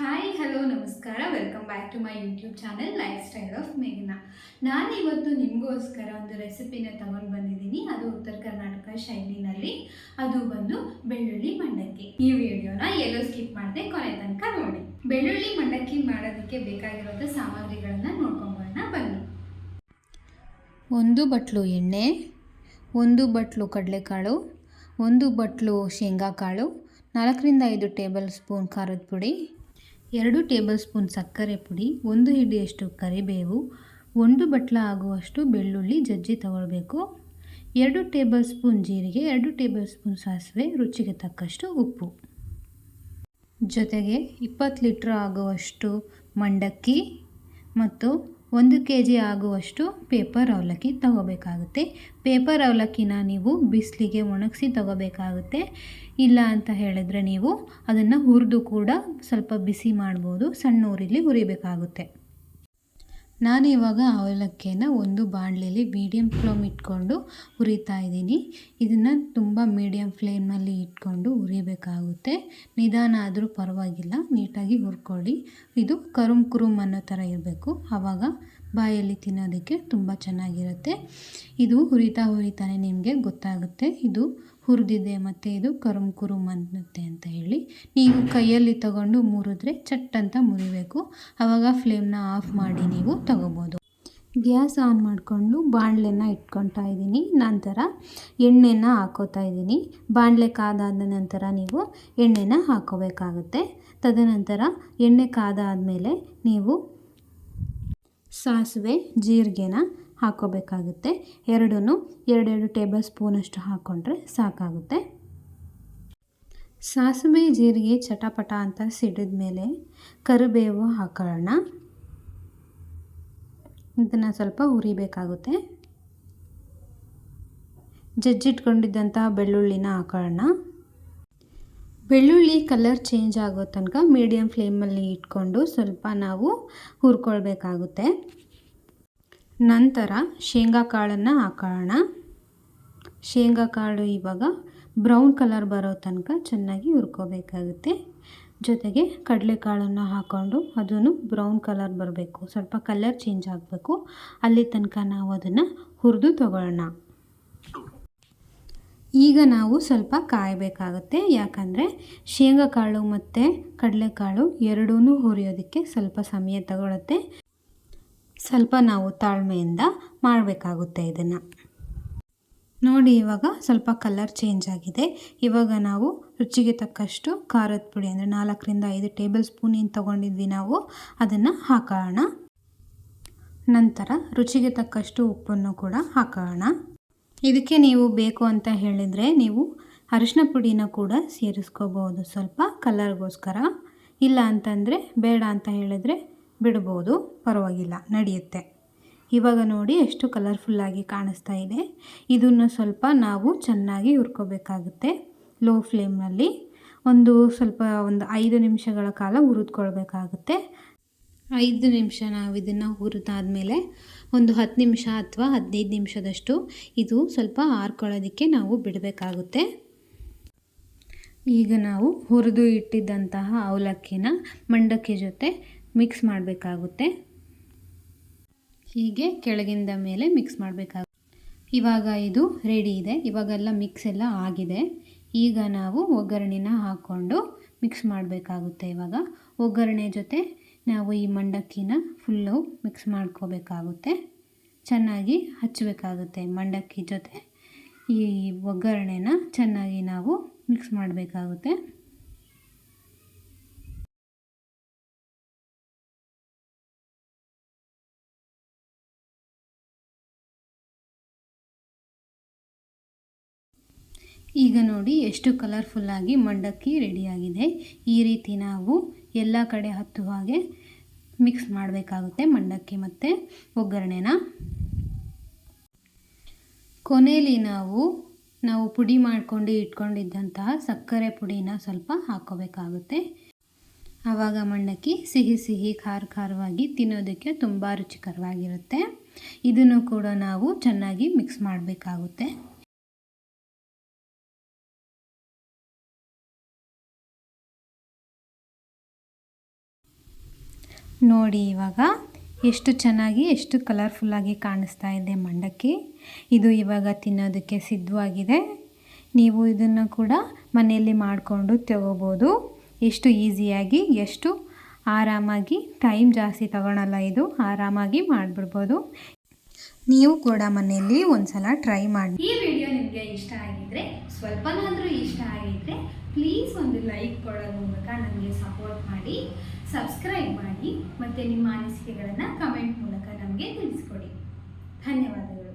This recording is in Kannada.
ಹಾಯ್ ಹಲೋ ನಮಸ್ಕಾರ. Welcome back to my YouTube channel lifestyle of ಮೇಘನಾ ನಾನಿವತ್ತು ನಿಮಗೋಸ್ಕರ ಒಂದು ರೆಸಿಪಿನ ತಗೊಂಡು ಬಂದಿದ್ದೀನಿ. ಅದು ಉತ್ತರ ಕರ್ನಾಟಕ ಶೈಲಿನಲ್ಲಿ. ಅದು ಬಂದು ಬೆಳ್ಳುಳ್ಳಿ ಮಂಡಕ್ಕಿ. ಈ ವಿಡಿಯೋನ ಎಲ್ಲೋ ಸ್ಕಿಪ್ ಮಾಡದೆ ಕೊನೆ ತನಕ ನೋಡಿ. ಬೆಳ್ಳುಳ್ಳಿ ಮಂಡಕ್ಕಿ ಮಾಡೋದಕ್ಕೆ ಬೇಕಾಗಿರೋದು ಸಾಮಗ್ರಿಗಳನ್ನ ನೋಡ್ಕೊಂಬೋಣ ಬನ್ನಿ. ಒಂದು ಬಟ್ಲು ಎಣ್ಣೆ, ಒಂದು ಬಟ್ಲು ಕಡಲೆಕಾಳು, ಒಂದು ಬಟ್ಲು ಶೇಂಗಾಕಾಳು, ನಾಲ್ಕರಿಂದ ಐದು ಟೇಬಲ್ ಸ್ಪೂನ್ ಖಾರದ ಪುಡಿ ಎರಡು ಟೇಬಲ್ ಸ್ಪೂನ್ ಸಕ್ಕರೆ ಪುಡಿ, ಒಂದು ಹಿಡಿಯಷ್ಟು ಕರಿಬೇವು, ಒಂದು ಬಟ್ಲ ಆಗುವಷ್ಟು ಬೆಳ್ಳುಳ್ಳಿ ಜಜ್ಜಿ ತಗೊಳ್ಬೇಕು. ಎರಡು ಟೇಬಲ್ ಸ್ಪೂನ್ ಜೀರಿಗೆ, ಎರಡು ಟೇಬಲ್ ಸ್ಪೂನ್ ಸಾಸಿವೆ, ರುಚಿಗೆ ತಕ್ಕಷ್ಟು ಉಪ್ಪು. ಜೊತೆಗೆ ಇಪ್ಪತ್ತು ಲೀಟ್ರ್ ಆಗುವಷ್ಟು ಮಂಡಕ್ಕಿ ಮತ್ತು ಒಂದು ಕೆ ಜಿ ಆಗುವಷ್ಟು ಪೇಪರ್ ಅವಲಕ್ಕಿ ತಗೋಬೇಕಾಗುತ್ತೆ. ಪೇಪರ್ ಅವಲಕ್ಕಿನ ನೀವು ಬಿಸಿಲಿಗೆ ಒಣಗಿಸಿ ತಗೋಬೇಕಾಗುತ್ತೆ. ಇಲ್ಲ ಅಂತ ಹೇಳಿದ್ರೆ ನೀವು ಅದನ್ನು ಹುರಿದು ಕೂಡ ಸ್ವಲ್ಪ ಬಿಸಿ ಮಾಡ್ಬೋದು. ಸಣ್ಣ ಊರಿಲಿ ಹುರಿಬೇಕಾಗುತ್ತೆ. ನಾನು ಇವಾಗ ಅವಲಕ್ಕಿಯನ್ನು ಒಂದು ಬಾಣಲೆಯಲ್ಲಿ ಮೀಡಿಯಂ ಫ್ಲೇಮ್ ಇಟ್ಕೊಂಡು ಹುರಿತಾ ಇದ್ದೀನಿ. ಇದನ್ನು ತುಂಬ ಮೀಡಿಯಮ್ ಫ್ಲೇಮಲ್ಲಿ ಇಟ್ಕೊಂಡು ಹುರಿಬೇಕಾಗುತ್ತೆ. ನಿಧಾನ ಆದರೂ ಪರವಾಗಿಲ್ಲ, ನೀಟಾಗಿ ಹುರ್ಕೊಳ್ಳಿ. ಇದು ಕರುಮ್ ಕುರುಮ್ ಅನ್ನೋ ಥರ ಇರಬೇಕು. ಆವಾಗ ಬಾಯಲ್ಲಿ ತಿನ್ನೋದಕ್ಕೆ ತುಂಬ ಚೆನ್ನಾಗಿರುತ್ತೆ. ಇದು ಹುರಿತಾ ಹುರಿತಾನೆ ನಿಮಗೆ ಗೊತ್ತಾಗುತ್ತೆ. ಇದು ಹುರಿದಿದೆ ಮತ್ತು ಇದು ಕರುಮ್ ಕುರುಮ್ ಅನ್ನುತ್ತೆ ಅಂತ ಹೇಳಿ. ನೀವು ಕೈಯಲ್ಲಿ ತಗೊಂಡು ಮುರಿದ್ರೆ ಚಟ್ ಅಂತ ಮುರಿಬೇಕು. ಆವಾಗ ಫ್ಲೇಮ್ನ ಆಫ್ ಮಾಡಿ ನೀವು ತಗೋಬೋದು. ಗ್ಯಾಸ್ ಆನ್ ಮಾಡಿಕೊಂಡು ಬಾಣಲೆನ ಇಟ್ಕೊತಾ ಇದ್ದೀನಿ. ನಂತರ ಎಣ್ಣೆನ ಹಾಕೋತಾ ಇದ್ದೀನಿ. ಬಾಣಲೆ ಕಾದಾದ ನಂತರ ನೀವು ಎಣ್ಣೆನ ಹಾಕೋಬೇಕಾಗುತ್ತೆ. ತದನಂತರ ಎಣ್ಣೆ ಕಾದಾದಮೇಲೆ ನೀವು ಸಾಸಿವೆ, ಜೀರಿಗೆನ ಹಾಕೋಬೇಕಾಗುತ್ತೆ. ಎರಡೂ ಎರಡೆರಡು ಟೇಬಲ್ ಸ್ಪೂನಷ್ಟು ಹಾಕ್ಕೊಂಡ್ರೆ ಸಾಕಾಗುತ್ತೆ. ಸಾಸಿವೆ, ಜೀರಿಗೆ, ಚಟಪಟ ಅಂತ ಸಿಡಿದ ಮೇಲೆ ಕರಿಬೇವು ಹಾಕೋಣ ಇದನ್ನು ಸ್ವಲ್ಪ ಹುರಿಬೇಕಾಗುತ್ತೆ. ಜಜ್ಜಿಟ್ಕೊಂಡಿದ್ದಂತಹ ಬೆಳ್ಳುಳ್ಳಿನ ಹಾಕೋಣ ಬೆಳ್ಳುಳ್ಳಿ ಕಲರ್ ಚೇಂಜ್ ಆಗೋ ತನಕ ಮೀಡಿಯಮ್ ಫ್ಲೇಮಲ್ಲಿ ಇಟ್ಕೊಂಡು ಸ್ವಲ್ಪ ನಾವು ಹುರ್ಕೊಳ್ಬೇಕಾಗುತ್ತೆ. ನಂತರ ಶೇಂಗಾ ಕಾಳನ್ನು ಹಾಕೋಣ. ಶೇಂಗಾ ಕಾಳು ಇವಾಗ ಬ್ರೌನ್ ಕಲರ್ ಬರೋ ತನಕ ಚೆನ್ನಾಗಿ ಹುರ್ಕೋಬೇಕಾಗುತ್ತೆ. ಜೊತೆಗೆ ಕಡಲೆಕಾಳನ್ನು ಹಾಕ್ಕೊಂಡು ಅದನ್ನು ಬ್ರೌನ್ ಕಲರ್ ಬರಬೇಕು. ಸ್ವಲ್ಪ ಕಲರ್ ಚೇಂಜ್ ಆಗಬೇಕು. ಅಲ್ಲಿ ತನಕ ನಾವು ಅದನ್ನು ಹುರಿದು ತಗೊಳ್ಳೋಣ. ಈಗ ನಾವು ಸ್ವಲ್ಪ ಕಾಯಬೇಕಾಗುತ್ತೆ. ಯಾಕಂದರೆ ಶೇಂಗಾ ಕಾಳು ಮತ್ತು ಕಡಲೆಕಾಳು ಎರಡೂ ಹುರಿಯೋದಕ್ಕೆ ಸ್ವಲ್ಪ ಸಮಯ ತಗೊಳುತ್ತೆ. ಸ್ವಲ್ಪ ನಾವು ತಾಳ್ಮೆಯಿಂದ ಮಾಡಬೇಕಾಗುತ್ತೆ ಇದನ್ನು. ನೋಡಿ ಇವಾಗ ಸ್ವಲ್ಪ ಕಲರ್ ಚೇಂಜ್ ಆಗಿದೆ. ಇವಾಗ ನಾವು ರುಚಿಗೆ ತಕ್ಕಷ್ಟು ಖಾರದ ಪುಡಿ ಅಂದರೆ ನಾಲ್ಕರಿಂದ ಐದು ಟೇಬಲ್ ಸ್ಪೂನ್ ಏನು ತೊಗೊಂಡಿದ್ವಿ ನಾವು, ಅದನ್ನು ಹಾಕೋಣ. ನಂತರ ರುಚಿಗೆ ತಕ್ಕಷ್ಟು ಉಪ್ಪನ್ನು ಕೂಡ ಹಾಕೋಣ. ಇದಕ್ಕೆ ನೀವು ಬೇಕು ಅಂತ ಹೇಳಿದರೆ ನೀವು ಅರಿಶಿನ ಪುಡಿನ ಕೂಡ ಸೇರಿಸ್ಕೋಬೋದು ಸ್ವಲ್ಪ ಕಲರ್ಗೋಸ್ಕರ. ಇಲ್ಲ ಅಂತಂದರೆ ಬೇಡ ಅಂತ ಹೇಳಿದರೆ ಬಿಡ್ಬೋದು. ಪರವಾಗಿಲ್ಲ, ನಡೆಯುತ್ತೆ. ಇವಾಗ ನೋಡಿ ಎಷ್ಟು ಕಲರ್ಫುಲ್ಲಾಗಿ ಕಾಣಿಸ್ತಾ ಇದೆ. ಇದನ್ನು ಸ್ವಲ್ಪ ನಾವು ಚೆನ್ನಾಗಿ ಹುರ್ಕೋಬೇಕಾಗುತ್ತೆ. ಲೋ ಫ್ಲೇಮ್ನಲ್ಲಿ ಒಂದು ಸ್ವಲ್ಪ ಒಂದು ಐದು ನಿಮಿಷಗಳ ಕಾಲ ಹುರಿದ್ಕೊಳ್ಬೇಕಾಗುತ್ತೆ. ಐದು ನಿಮಿಷ ನಾವು ಇದನ್ನು ಹುರಿದಾದ್ಮೇಲೆ ಒಂದು ಹತ್ತು ನಿಮಿಷ ಅಥವಾ ಹದಿನೈದು ನಿಮಿಷದಷ್ಟು ಇದು ಸ್ವಲ್ಪ ಆರ್ಕೊಳ್ಳೋದಕ್ಕೆ ನಾವು ಬಿಡಬೇಕಾಗುತ್ತೆ. ಈಗ ನಾವು ಹುರಿದು ಇಟ್ಟಿದ್ದಂತಹ ಅವಲಕ್ಕಿನ ಮಂಡಕ್ಕಿ ಜೊತೆ ಮಿಕ್ಸ್ ಮಾಡಬೇಕಾಗುತ್ತೆ. ಹೀಗೆ ಕೆಳಗಿಂದ ಮೇಲೆ ಮಿಕ್ಸ್ ಮಾಡಬೇಕಾಗುತ್ತೆ. ಇವಾಗ ಇದು ರೆಡಿ ಇದೆ. ಇವಾಗೆಲ್ಲ ಮಿಕ್ಸ್ ಎಲ್ಲ ಆಗಿದೆ. ಈಗ ನಾವು ಒಗ್ಗರಣೆನ ಹಾಕ್ಕೊಂಡು ಮಿಕ್ಸ್ ಮಾಡಬೇಕಾಗುತ್ತೆ ಇವಾಗ. ಒಗ್ಗರಣೆ ಜೊತೆ ನಾವು ಈ ಮಂಡಕ್ಕಿನ ಫುಲ್ಲು ಮಿಕ್ಸ್ ಮಾಡ್ಕೋಬೇಕಾಗುತ್ತೆ. ಚೆನ್ನಾಗಿ ಹಚ್ಚಬೇಕಾಗುತ್ತೆ ಮಂಡಕ್ಕಿ ಜೊತೆ. ಈ ಒಗ್ಗರಣೆನ ಚೆನ್ನಾಗಿ ನಾವು ಮಿಕ್ಸ್ ಮಾಡಬೇಕಾಗುತ್ತೆ. ಈಗ ನೋಡಿ ಎಷ್ಟು ಕಲರ್ಫುಲ್ಲಾಗಿ ಮಂಡಕ್ಕಿ ರೆಡಿಯಾಗಿದೆ ಈ ರೀತಿ ನಾವು ಎಲ್ಲ ಕಡೆ ಹತ್ತುವ ಹಾಗೆ ಮಿಕ್ಸ್ ಮಾಡಬೇಕಾಗುತ್ತೆ ಮಂಡಕ್ಕಿ ಮತ್ತು ಒಗ್ಗರಣೆನ. ಕೊನೆಯಲ್ಲಿ ನಾವು ನಾವು ಪುಡಿ ಮಾಡಿಕೊಂಡು ಇಟ್ಕೊಂಡಿದ್ದಂತಹ ಸಕ್ಕರೆ ಪುಡಿನ ಸ್ವಲ್ಪ ಹಾಕೋಬೇಕಾಗುತ್ತೆ ಆವಾಗ ಮಂಡಕ್ಕಿ ಸಿಹಿ ಸಿಹಿ ಖಾರ ಖಾರವಾಗಿ ತಿನ್ನೋದಕ್ಕೆ ತುಂಬ ರುಚಿಕರವಾಗಿರುತ್ತೆ. ಇದನ್ನು ಕೂಡ ನಾವು ಚೆನ್ನಾಗಿ ಮಿಕ್ಸ್ ಮಾಡಬೇಕಾಗುತ್ತೆ. ನೋಡಿ ಇವಾಗ ಎಷ್ಟು ಚೆನ್ನಾಗಿ, ಎಷ್ಟು ಕಲರ್ಫುಲ್ಲಾಗಿ ಕಾಣಿಸ್ತಾ ಇದೆ ಮಂಡಕ್ಕಿ. ಇದು ಇವಾಗ ತಿನ್ನೋದಕ್ಕೆ ಸಿದ್ಧವಾಗಿದೆ. ನೀವು ಇದನ್ನು ಕೂಡ ಮನೆಯಲ್ಲಿ ಮಾಡಿಕೊಂಡು ತಗೋಬೋದು. ಎಷ್ಟು ಈಸಿಯಾಗಿ, ಎಷ್ಟು ಆರಾಮಾಗಿ ಟೈಮ್ ಜಾಸ್ತಿ ತಗೊಳಲ್ಲ ಇದು. ಆರಾಮಾಗಿ ಮಾಡಿಬಿಡ್ಬೋದು. ನೀವು ಕೂಡ ಮನೆಯಲ್ಲಿ ಒಂದ್ಸಲ ಟ್ರೈ ಮಾಡಿ. ಈ ವಿಡಿಯೋ ನಿಮಗೆ ಇಷ್ಟ ಆಗಿದ್ರೆ ಸ್ವಲ್ಪನಾದರೂ ಇಷ್ಟ ಆಗಿದ್ರೆ ಪ್ಲೀಸ್ ಒಂದು ಲೈಕ್ ಕೊಡೋದ್ರ ಮೂಲಕ ನನಗೆ ಸಪೋರ್ಟ್ ಮಾಡಿ ಸಬ್ಸ್ಕ್ರೈಬ್ ಮಾಡಿ, ಮತ್ತು ನಿಮ್ಮ ಅನಿಸಿಕೆಗಳನ್ನು ಕಮೆಂಟ್ ಮೂಲಕ ನಮಗೆ ತಿಳಿಸ್ಕೊಡಿ. ಧನ್ಯವಾದಗಳು.